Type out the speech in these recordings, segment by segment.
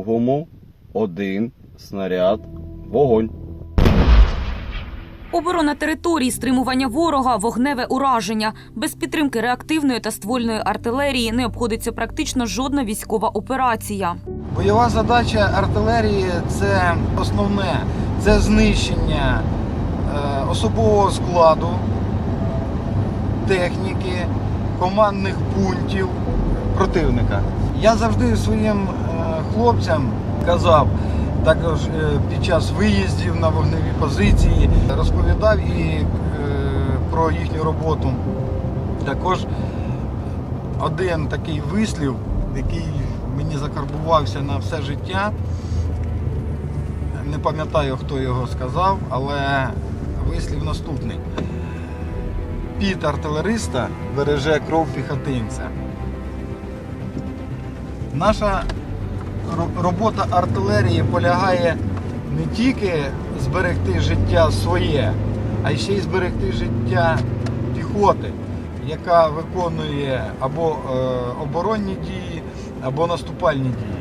другому один снаряд. Вогонь. Оборона територій, стримування ворога, вогневе ураження. Без підтримки реактивної та ствольної артилерії не обходиться практично жодна військова операція. Бойова задача артилерії це основне це знищення е, особового складу, техніки, командних пунктів противника. Я завжди своїм е, хлопцям казав, також е, під час виїздів на вогневі позиції, розповідав і е, про їхню роботу. Також один такий вислів, який мені закарбувався на все життя. Не пам'ятаю, хто його сказав, але вислів наступний. Під артилериста береже кров піхотинця. Наша робота артилерії полягає не тільки зберегти життя своє, а ще й зберегти життя піхоти, яка виконує або е, оборонні дії, або наступальні дії.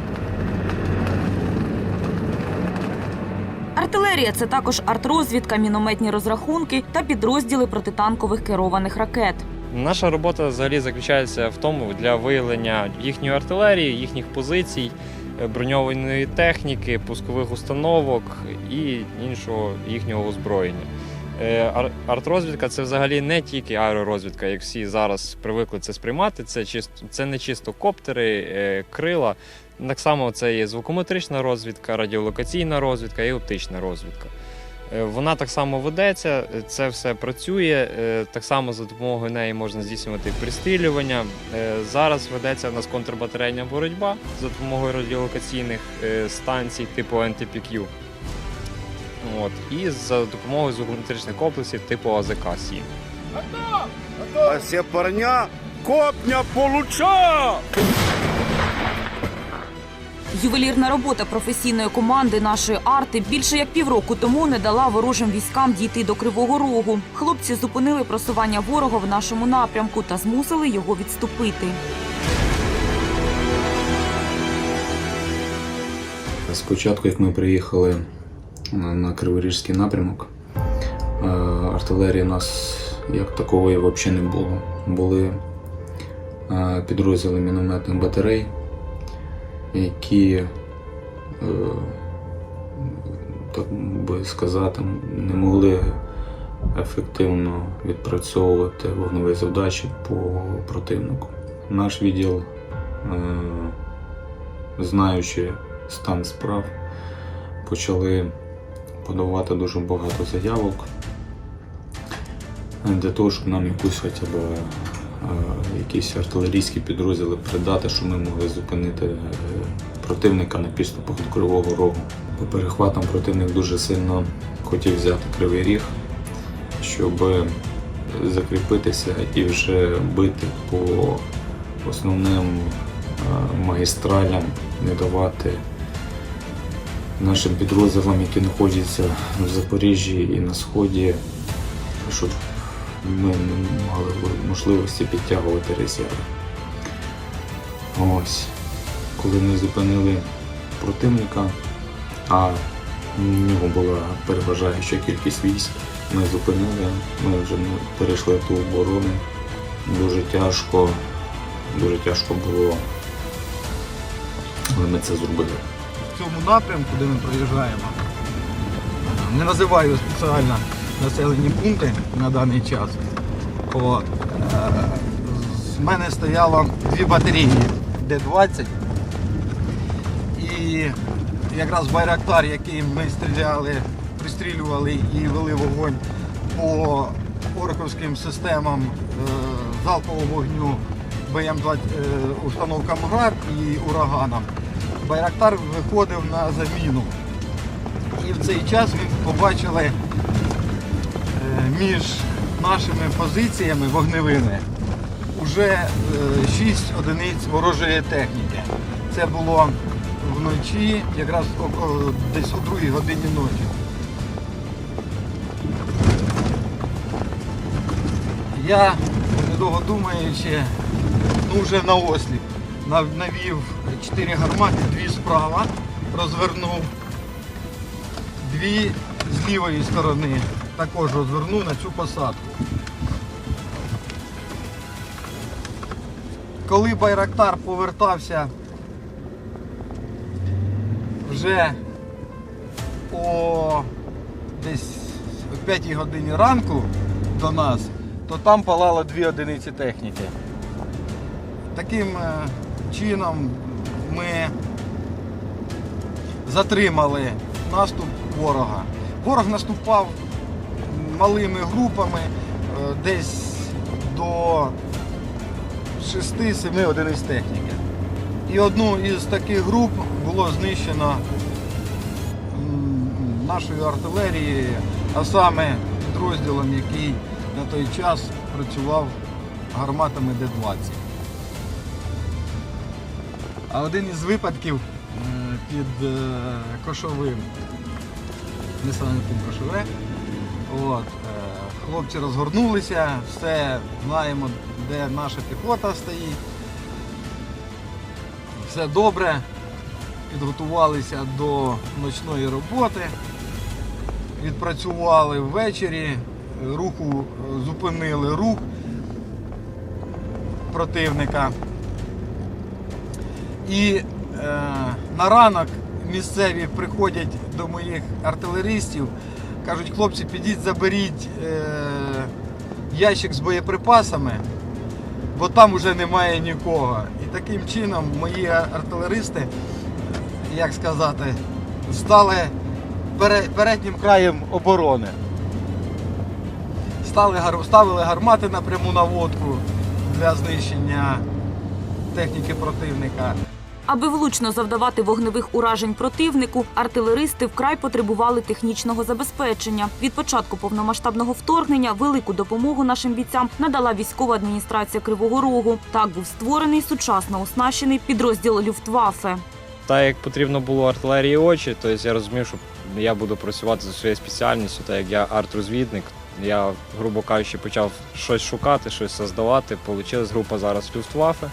Артилерія це також артрозвідка, мінометні розрахунки та підрозділи протитанкових керованих ракет. Наша робота взагалі заключається в тому для виявлення їхньої артилерії, їхніх позицій, броньованої техніки, пускових установок і іншого їхнього озброєння. Е, Артрозвідка це взагалі не тільки аеророзвідка, як всі зараз привикли це сприймати. Це чисто це не чисто коптери, е, крила. Так само це є звукометрична розвідка, радіолокаційна розвідка і оптична розвідка. Е, Вона так само ведеться, це все працює. е, Так само за допомогою неї можна здійснювати пристрілювання. Е, Зараз ведеться у нас контрбатарейна боротьба за допомогою радіолокаційних станцій типу NTPQ. От. І за допомогою звукометричних комплексів типу АЗК-7. А все парня копня получа! Ювелірна робота професійної команди нашої арти більше як півроку тому не дала ворожим військам дійти до Кривого Рогу. Хлопці зупинили просування ворога в нашому напрямку та змусили його відступити. Спочатку, як ми приїхали на Криворіжський напрямок, е, артилерії нас як такової взагалі не було. Були е, підрозділи мінометних батарей, які, е, так би сказати, не могли ефективно відпрацьовувати вогневі задачі по противнику. Наш відділ, е, знаючи стан справ, почали подавати дуже багато заявок для того, щоб нам якусь хоча б якісь артилерійські підрозділи придати, щоб ми могли зупинити е, противника на підступах до Кривого Рогу. По перехватам противник дуже сильно хотів взяти Кривий Ріг, щоб закріпитися і вже бити по основним е, магістралям, не давати нашим підрозділам, які знаходяться в Запоріжжі і на Сході, щоб ми не мали можливості підтягувати резерви. Ось. Коли ми зупинили противника, а в нього була переважаюча кількість військ, ми зупинили, ми вже перейшли ту оборону. Дуже тяжко, дуже тяжко було, але ми це зробили. в цьому напрямку, де ми проїжджаємо, не називаю спеціально населені пункти на даний час. От. Е, З мене стояло дві батареї Д-20. І якраз Байрактар, який ми стріляли, пристрілювали і вели вогонь по орковським системам е, залпового вогню БМ-2 е, установкам ГРАД і ураганам. Байрактар виходив на заміну. І в цей час ми побачили між нашими позиціями вогневими вже 6 одиниць ворожої техніки. Це було вночі, якраз десь о 2 годині ночі. Я, недовго думаючи, ну вже на осліп, навів 4 гармати, дві справа розвернув. Дві з лівої сторони також розвернув на цю посадку. Коли Байрактар повертався вже о десь о 5 годині ранку до нас, то там палало дві одиниці техніки. Таким е, чином ми затримали наступ ворога. Ворог наступав малими групами е, десь до 6-7 одиниць техніки. І одну із таких груп було знищено нашою артилерією, а саме підрозділом, який на той час працював гарматами Д-20. А один із випадків е, під е, Кошовим, населеним пункт Кошове, от, е, хлопці розгорнулися, все знаємо, де наша піхота стоїть. Все добре, підготувалися до ночної роботи, відпрацювали ввечері, руху зупинили рух противника. І е, на ранок місцеві приходять до моїх артилеристів, кажуть, хлопці, підіть, заберіть е, ящик з боєприпасами, бо там вже немає нікого. І таким чином мої артилеристи, як сказати, стали переднім краєм оборони. Стали, ставили гармати на пряму наводку для знищення техніки противника. Аби влучно завдавати вогневих уражень противнику, артилеристи вкрай потребували технічного забезпечення. Від початку повномасштабного вторгнення велику допомогу нашим бійцям надала військова адміністрація Кривого Рогу. Так був створений сучасно оснащений підрозділ Люфтваффе. Так як потрібно було артилерії очі, то я розумів, що я буду працювати за своєю спеціальністю, так як я арт-розвідник. Я, грубо кажучи, почав щось шукати, щось создавати. Получилась група зараз Люфтваффе.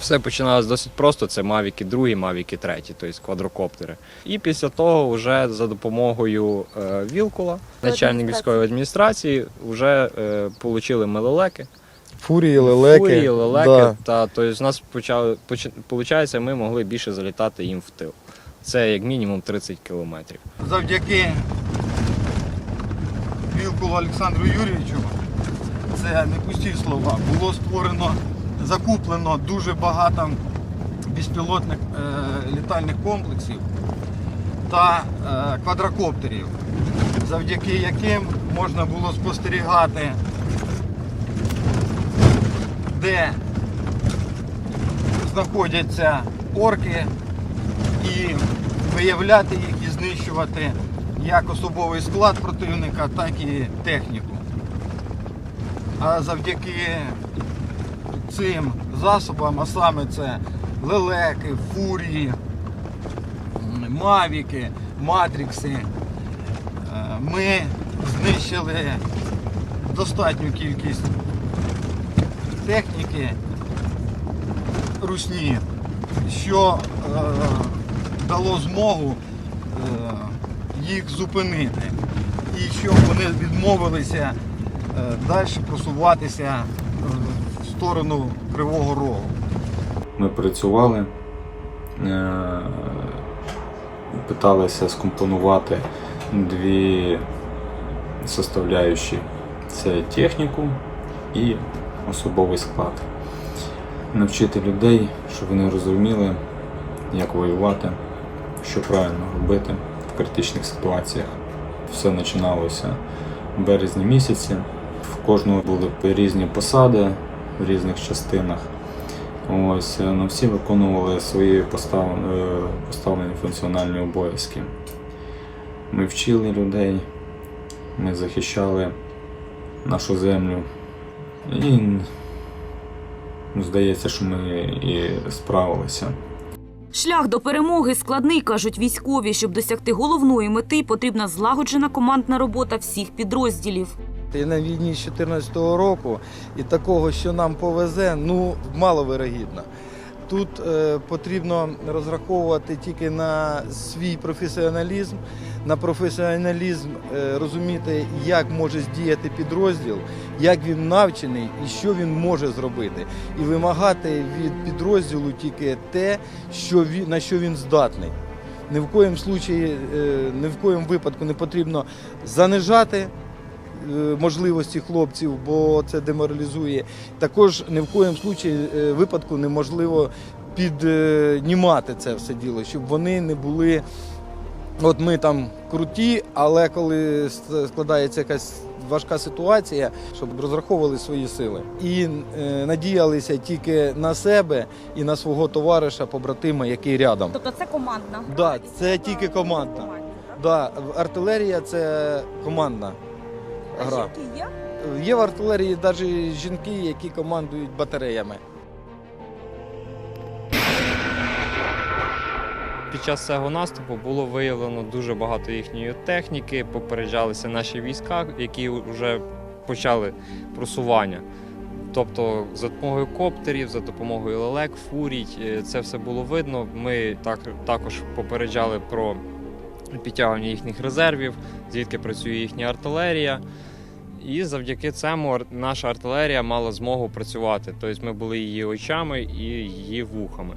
Все починалось досить просто. Це Мавіки 2, Мавіки 3, тобто квадрокоптери. І після того, вже за допомогою е, Вілкула, начальник військової адміністрації, вже е, отримали мелелеки. Фурії, лелеки. Фурії, лелеки. Да. Та, тобто, з нас почали, поч- получається, ми могли більше залітати їм в тил. Це як мінімум 30 кілометрів. Завдяки Вілкулу Олександру Юрійовичу, це не пусті слова, було створено, закуплено дуже багато безпілотних е, літальних комплексів та е, квадрокоптерів, завдяки яким можна було спостерігати, де знаходяться орки і виявляти їх і знищувати як особовий склад противника, так і техніку. А завдяки цим засобам, а саме це лелеки, фурії, мавіки, матрікси, е, ми знищили достатню кількість техніки русні, що е, дало змогу е, їх зупинити. І щоб вони відмовилися е, далі просуватися е, сторону Кривого Рогу. Ми працювали, е, питалися скомпонувати дві составляючі. Це техніку і особовий склад. Навчити людей, щоб вони розуміли, як воювати, що правильно робити в критичних ситуаціях. Все починалося в березні місяці. В кожного були різні посади в різних частинах. Ось, е, ну, всі виконували свої е, поставлені функціональні обов'язки. Ми вчили людей, ми захищали нашу землю. І ну, здається, що ми і справилися. Шлях до перемоги складний, кажуть військові. Щоб досягти головної мети, потрібна злагоджена командна робота всіх підрозділів. Я на війні з 2014 року і такого, що нам повезе, ну маловирогідно. Тут е, потрібно розраховувати тільки на свій професіоналізм, на професіоналізм е, розуміти, як може здіяти підрозділ, як він навчений і що він може зробити. І вимагати від підрозділу тільки те, що він, на що він здатний. Ні в коїм случаї, е, ні в коїм випадку не потрібно занижати можливості хлопців, бо це деморалізує. Також ні в случаї е, випадку неможливо піднімати це все діло, щоб вони не були. От ми там круті, але коли складається якась важка ситуація, щоб розраховували свої сили і е, надіялися тільки на себе і на свого товариша, побратима, який рядом. Тобто це командна. Да, це тільки командна. Да, артилерія це командна гра. є? Є в артилерії навіть жінки, які командують батареями. Під час цього наступу було виявлено дуже багато їхньої техніки, попереджалися наші війська, які вже почали просування. Тобто за допомогою коптерів, за допомогою лелек, фурій, е, це все було видно. Ми так, також попереджали про підтягування їхніх резервів, звідки працює їхня артилерія. І завдяки цьому наша артилерія мала змогу працювати. Тобто ми були її очами і її вухами.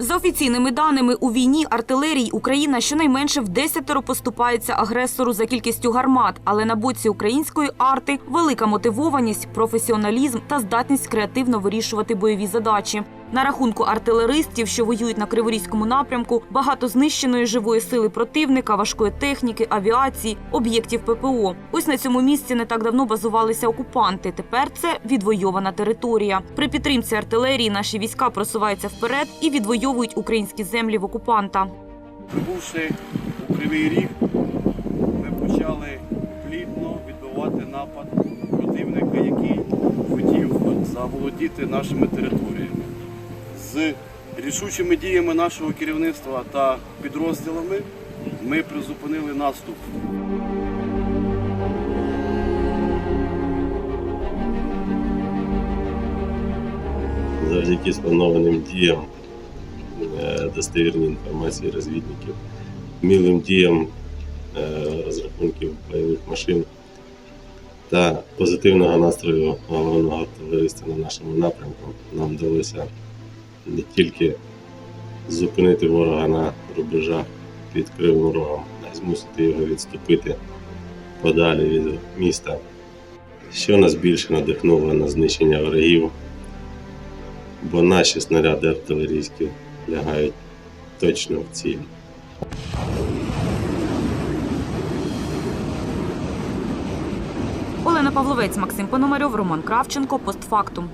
За офіційними даними, у війні артилерії Україна щонайменше в десятеро поступається агресору за кількістю гармат, але на боці української арти велика мотивованість, професіоналізм та здатність креативно вирішувати бойові задачі. На рахунку артилеристів, що воюють на Криворізькому напрямку, багато знищеної живої сили противника, важкої техніки, авіації, об'єктів ППО. Ось на цьому місці не так давно базувалися окупанти. Тепер це відвойована територія. При підтримці артилерії наші війська просуваються вперед і відвоюють українські землі в окупанта. Прибувши у Кривий Ріг, ми почали плідно відбивати напад противника, який хотів заволодіти нашими територіями. З рішучими діями нашого керівництва та підрозділами ми призупинили наступ. завдяки спланованим діям, е, достовірній інформації розвідників, мілим діям е, розрахунків бойових машин та позитивного настрою головного артилериста на нашому напрямку нам вдалося не тільки зупинити ворога на рубежах під Кривим Рогом, а й змусити його відступити подалі від міста, що нас більше надихнуло на знищення ворогів бо наші снаряди артилерійські лягають точно в ціль. Олена Павловець, Максим Пономарьов, Роман Кравченко. Постфактум.